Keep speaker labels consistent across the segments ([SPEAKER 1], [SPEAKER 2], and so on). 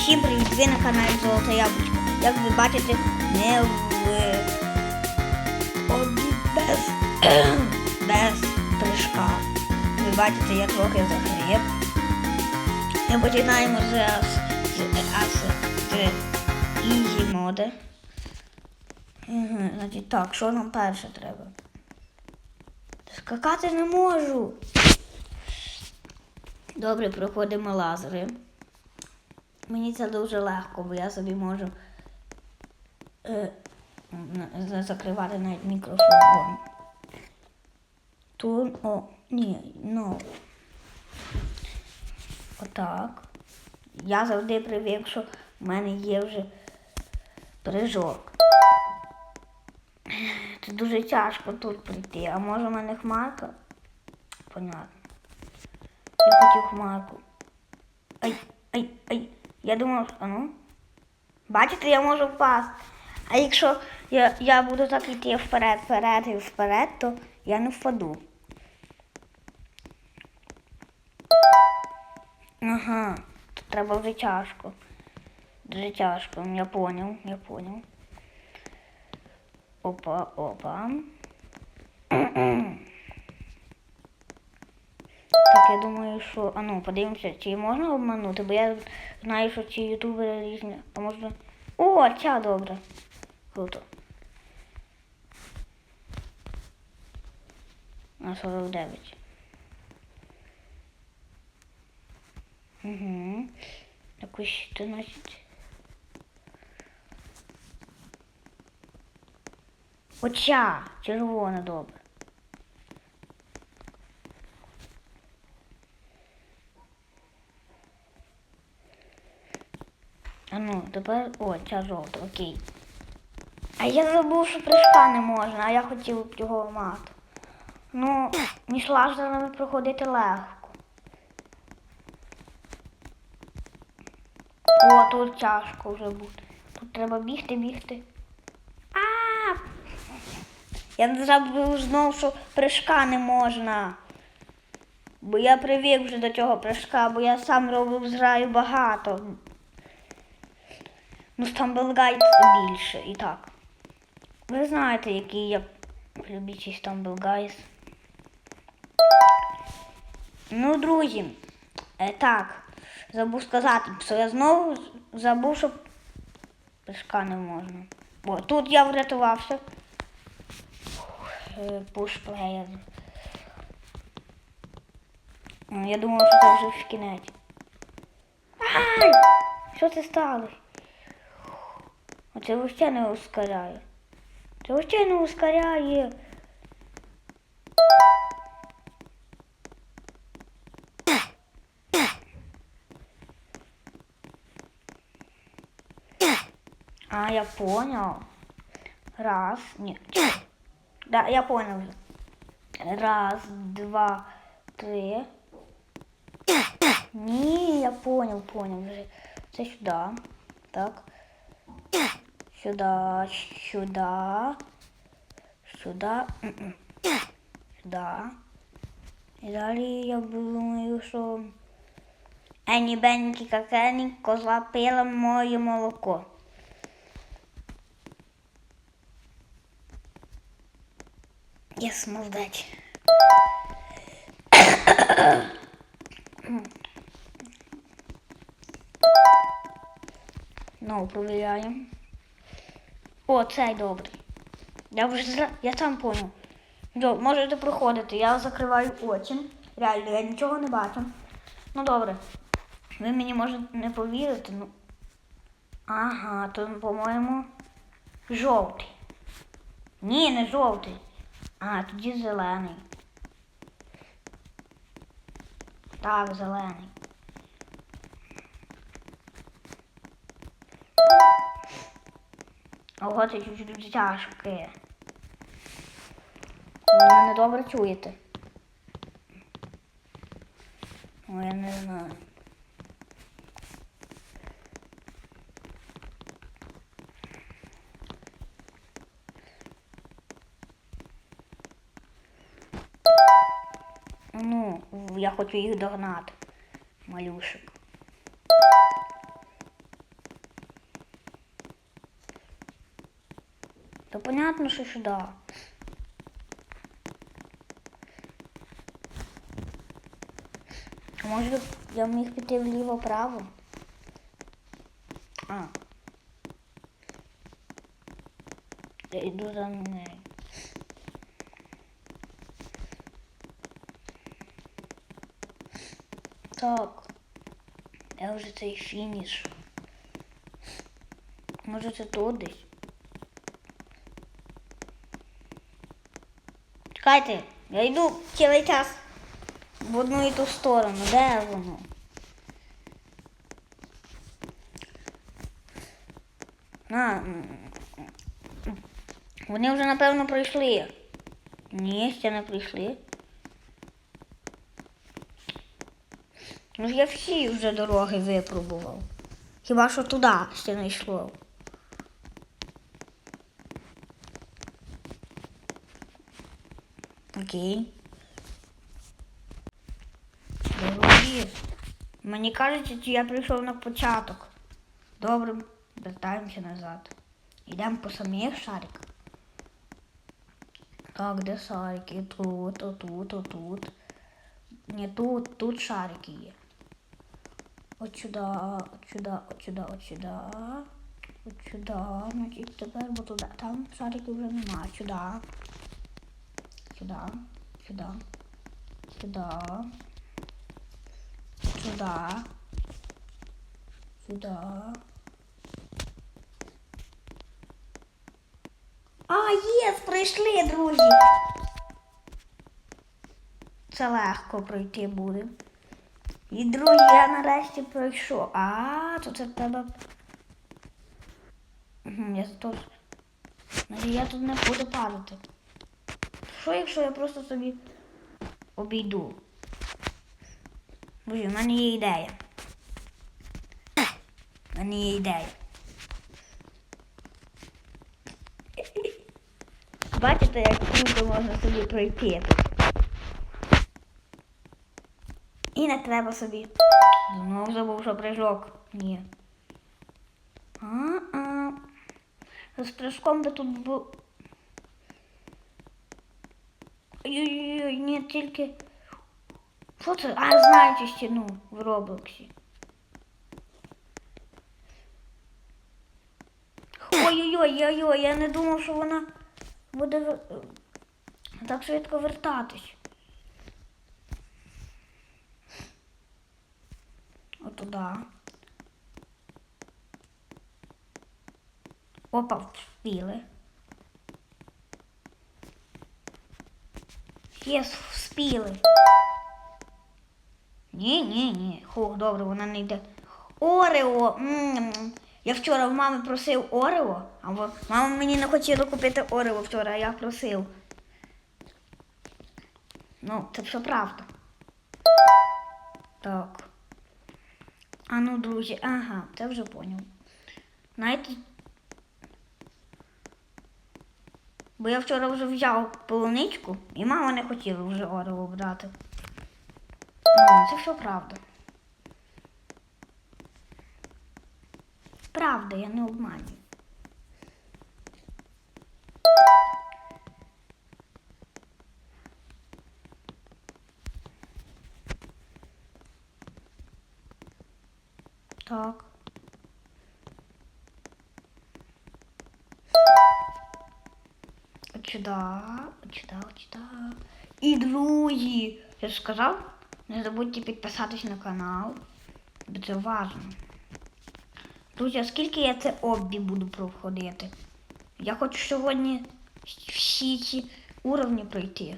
[SPEAKER 1] Всім привіт! Ви на каналі Золота Яблучко. Як ви бачите, не в обі- без, без прыжка. Ви бачите, я трохи захрип. Ми починаємо з, Easy моди. Значить, так, що нам перше треба? Скакати не можу. Добре, проходимо лазери. Мені це дуже легко, бо я собі можу е, закривати навіть мікрофон. Тут, о, ні, ну. Отак. Я завжди привик, що в мене є вже прыжок. Це дуже тяжко тут прийти. А може в мене хмарка? Понятно. Я хотів хмарку. Ай, ай, ай. Я думав, а ну. Бачите, я можу впасти. А якщо я, я буду так йти вперед, вперед і вперед, то я не впаду. Ага, тут треба вже тяжко. Дуже тяжко, я поняв, я поняв. Опа, опа. Так, я думаю, що. А ну, подивимося, чи можна обманути, бо я знаю, що ці ютубери різні. А можна. О, ця добре. Круто. На 49. Угу. Якусь 14. Оця червона добре. А ну, тепер. О, ця жовта, окей. А я забув, що прыжка не можна, а я хотів б його мати. Ну, між лазерами проходити легко. О, тут тяжко вже буде. Тут треба бігти, бігти. А! Я забув знов, що прыжка не можна. Бо я привик вже до цього прыжка, бо я сам робив зграю багато. Ну, Стамблгайд більше і так. Ви знаєте, який я любитель Стамблгайс. Ну, друзі, е, так, забув сказати, що я знову забув, що прыжка не можна. О, тут я врятувався. Пушплеєр. Я думав, що це вже в кінець. Ай! Що це сталося? Оце вообще не ускоряє. Це вообще не ускоряє. А, я понял. Раз, нет. Да, я понял уже. Раз, два, три. Ні, я понял, понял вже. Це сюди. Так. Сюда, сюда, сюда, сюда. І далі я думаю, що Ені Бенні какені козла пила моє молоко. Єс, молодець. Ну, провіряємо. О, цей добрий. Я вже зра- я сам понял. Йо, можете проходити, я закриваю очі. Реально, я нічого не бачу. Ну добре. Ви мені можете не повірити, ну. Ага, то, по-моєму, жовтий. Ні, не жовтий. А, тоді зелений. Так, зелений. Ого, це чуть-чуть тяжке. Ви мене добре чуєте. О, я не знаю. Ну, я хочу їх догнати. Малюшек. Понятно, що сюди. Може я міг піти вліво-право? А. Я йду за нею. Так. Я вже цей фініш. Може це тут десь? Чекайте, я йду цілий час в одну і ту сторону. Де воно? А, м, м. вони вже напевно прийшли. Ні, ще не прийшли. Ну ж я всі вже дороги випробував. Хіба що туди ще не йшло. Окей. Дорогі. Мені кажуть, що я прийшов на початок. Добре, вертаємося назад. Йдемо по самих шариках. Так, де шарики? Тут, отут, отут. Ні, тут, тут шарики є. От сюди, от сюди, от сюди, от сюди. От сюди. Значить, тепер бо туди. Там шариків вже немає. Сюди. Сюди. Сюди. Сюди. Сюди. Сюди. А, є, прийшли, друзі. Це легко пройти буде. І друзі, я нарешті пройшов. А, то це треба. Я тут. Я тут не буду падати. Що якщо я просто собі обійду? Друзі, в мене є ідея. В мене є ідея. Бачите, як круто можна собі пройти. І не треба собі. Знову забув, що прыжок. Ні. А-а. З прыжком би тут був. Ой-ой-ой, ні, тільки. Що це? А, знаю стіну в Роблоксі. Ой-ой-ой, ой-ой, я не думав, що вона буде так швидко вертатись. Отуда. Опа, вспіли. Є, вспіли. Ні, ні, ні. Хух, добре, вона не йде. Орео. м Я вчора в мами просив Орео, а мама мені не хотіла купити Орео вчора, а я просив. Ну, це все правда. Так. А ну, друзі, ага, це вже поняв. Знаєте. Бо я вчора вже взяв полуничку, і мама не хотіла вже Орео брати. Ну, це все правда. Правда, я не обманюю. Так. Сюди, от сюди. І друзі, я ж сказав, не забудьте підписатись на канал, це важливо. Друзі, а скільки я це оббі буду проходити? Я хочу сьогодні всі ці уровні пройти.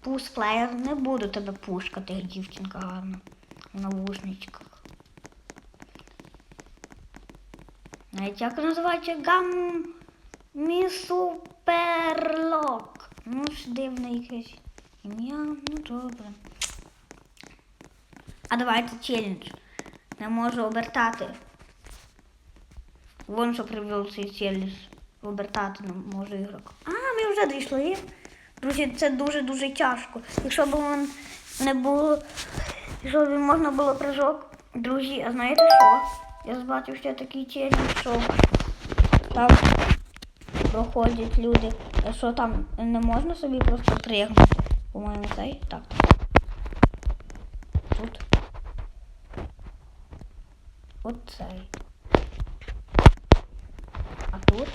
[SPEAKER 1] Пусплеєр, не буду тебе пушкати, дівчинка гарна. В навушничках. Навіть як називається гам Суперлок. Ну ж дивне якесь ім'я, ну добре. А давайте челендж. Не можу обертати. Вон що привів цей челендж. Обертати не можу ігрок. А, ми вже дійшли. Друзі, це дуже-дуже тяжко. Якщо б вон не було, якщо б можна було прыжок, друзі, а знаєте що? Я бачив ще такий челлендж, що там проходять люди. Що там не можна собі просто пригнути? По-моєму, цей. Так. Тут. Оцей. А тут.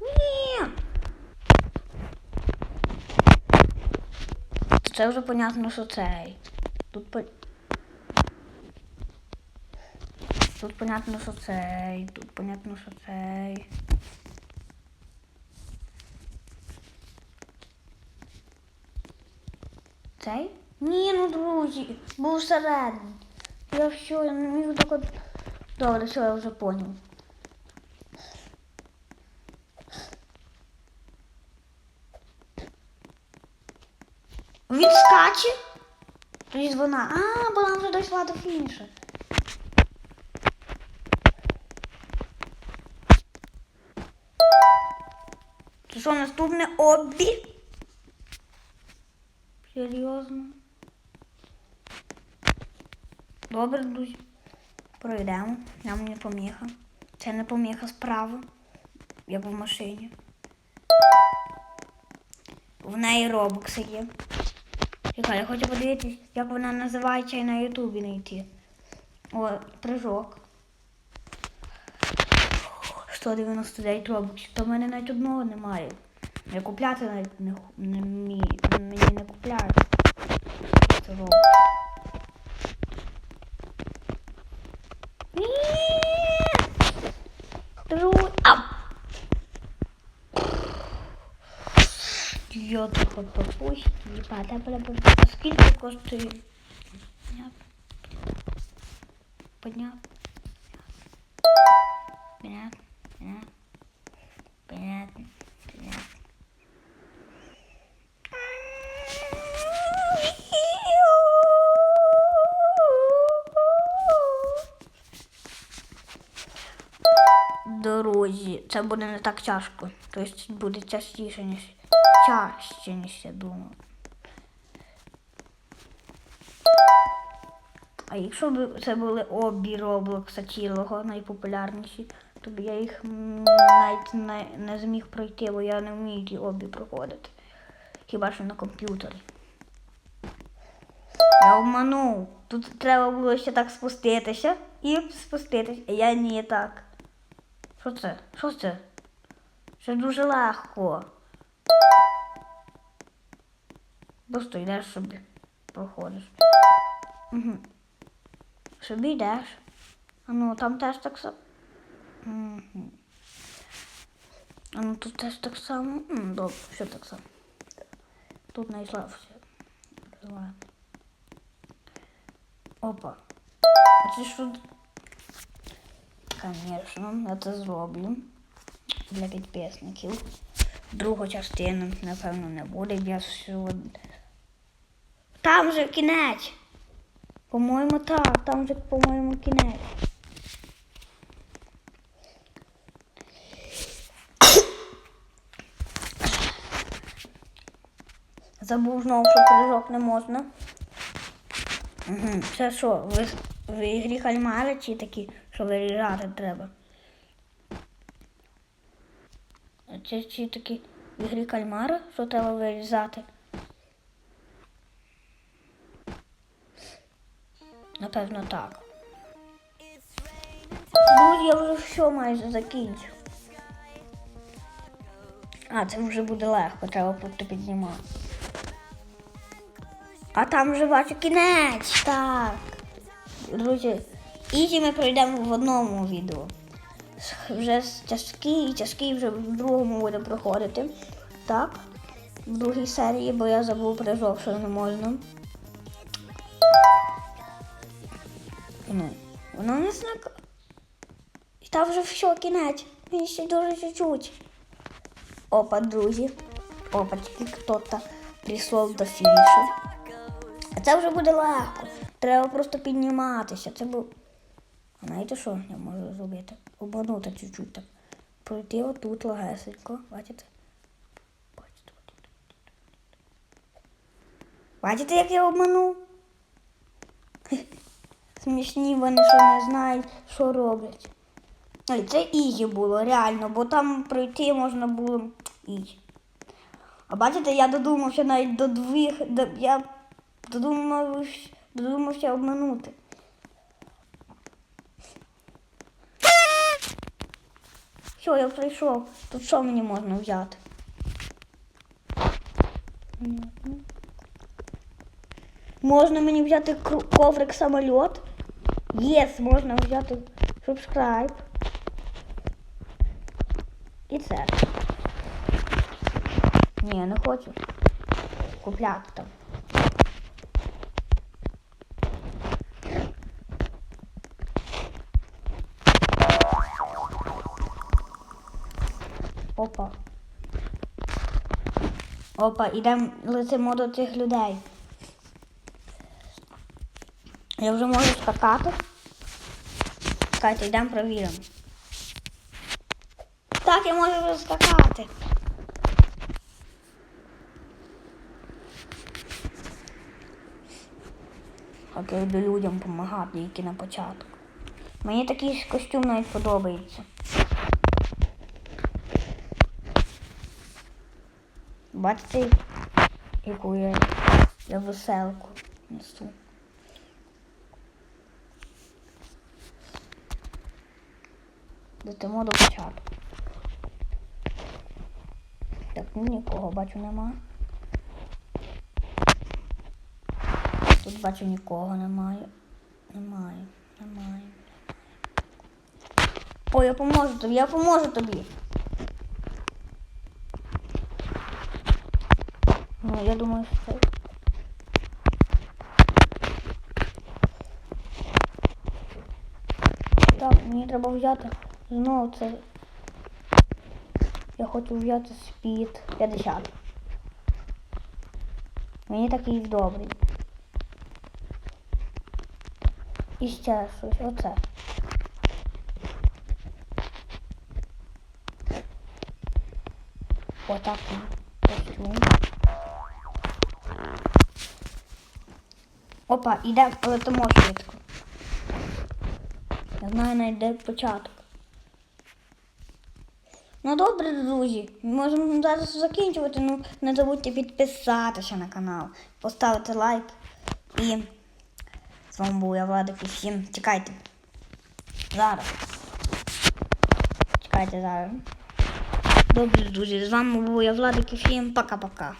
[SPEAKER 1] Ні. Це вже понятно, що цей. Тут по... Тут понятно, що цей. Тут понятно, що цей. Цей? Ні, ну друзі, був всередині. Я все, я не міг так. Добре, все, я вже поняв. Вона. А, бо нам вже до фінішу. Це що, наступне обі? Серйозно? Добре, друзі. Пройдемо. Нам не поміха. Це не поміха справа. Я в машині. В неї робокси є. Чекай, я хочу подивитись, як вона називається і на Ютубі знайти. О, прыжок. 199 робоксів. То в мене навіть одного немає. Я купляти навіть не, не. Мені не купляють. Це робокс. Ні! Друг- Ау! Я трохи попусті, пада бля А скільки коштує? Понятно. Понятно. Понятно. Понятно. Дорозі. Це буде не так тяжко. Тобто буде частіше, ніж чаще, ніж я думав. А якщо б це були обі Роблокса цілого, найпопулярніші, то б я їх навіть не, не зміг пройти, бо я не вмію ті обі проходити. Хіба що на комп'ютері. Я обманув. Тут треба було ще так спуститися і спуститися. А я не так. Що це? Що це? Це дуже легко. Просто йдеш собі, проходиш. Угу. Собі йдеш. А ну там теж так само. Угу. А ну тут теж так само. М, добре, все так само. Тут знайшла все. Опа. А це що? Конечно, я це зроблю. Для підписників. Другу частину, напевно, не буде. Я всього... Там же кінець. По-моєму, так, там же, по-моєму, кінець. Забув знову, що прыжок не можна. Це що, ви, в ігрі кальмари чи такі, що виріжати треба? Це чи такі в ігрі кальмара, що треба вирізати? Напевно, так. Друзі, я вже все майже закінчив. А, це вже буде легко, треба просто піднімати. А там вже бачу кінець. Так. Друзі, ізі ми пройдемо в одному відео. Вже тяжкий, тяжкий вже в другому буде проходити. Так. В другій серії, бо я забув прижов, що не можна. Ну, вона не знак. І там вже все, кінець. Він ще дуже чуть-чуть. Опа, друзі. Опа, тільки хто-то прийшов до фінішу. А це вже буде легко. Треба просто підніматися. Це був. А знаєте, що я можу зробити? Обманути чуть-чуть так. Пройти отут легесенько. Бачите? Бачите, як я обманув? Смішні вони, що не знають, що роблять. Ой, це ізі було, реально, бо там пройти можна було ізі. А бачите, я додумався навіть до двох, до, я додумався, додумався обманути. Все, я прийшов. Тут що мені можна взяти? Можна мені взяти коврик самоліт. Єс, можна взяти subscribe. І це. Ні, не хочу купляти там. Опа. Опа, ідемо летимо до цих людей. Я вже можу скакати. Чекайте, йдемо провіримо. Так, я можу вже скакати. Як я йду людям допомагати, які на початку. Мені такий костюм навіть подобається. Бачите, яку я, я веселку несу. Летимо до початку. Так, ну нікого бачу нема. Тут бачу нікого немає. Немає, немає. Ой, я поможу тобі, я поможу тобі. Ну, я думаю, що це. Так, мені треба взяти знову це. Я хочу взяти спід 50. Мені такий добрий. І ще щось. Оце. Отак. Костюм. Опа, іде, летимо швидко. Я знаю навіть початок. Добре, друзі. Можемо зараз закінчувати. Ну не забудьте підписатися на канал, поставити лайк. І з вами був я Владик і всім чекайте. Зараз. Чекайте зараз. Добре, друзі, з вами був я Владик і всім пока-пока.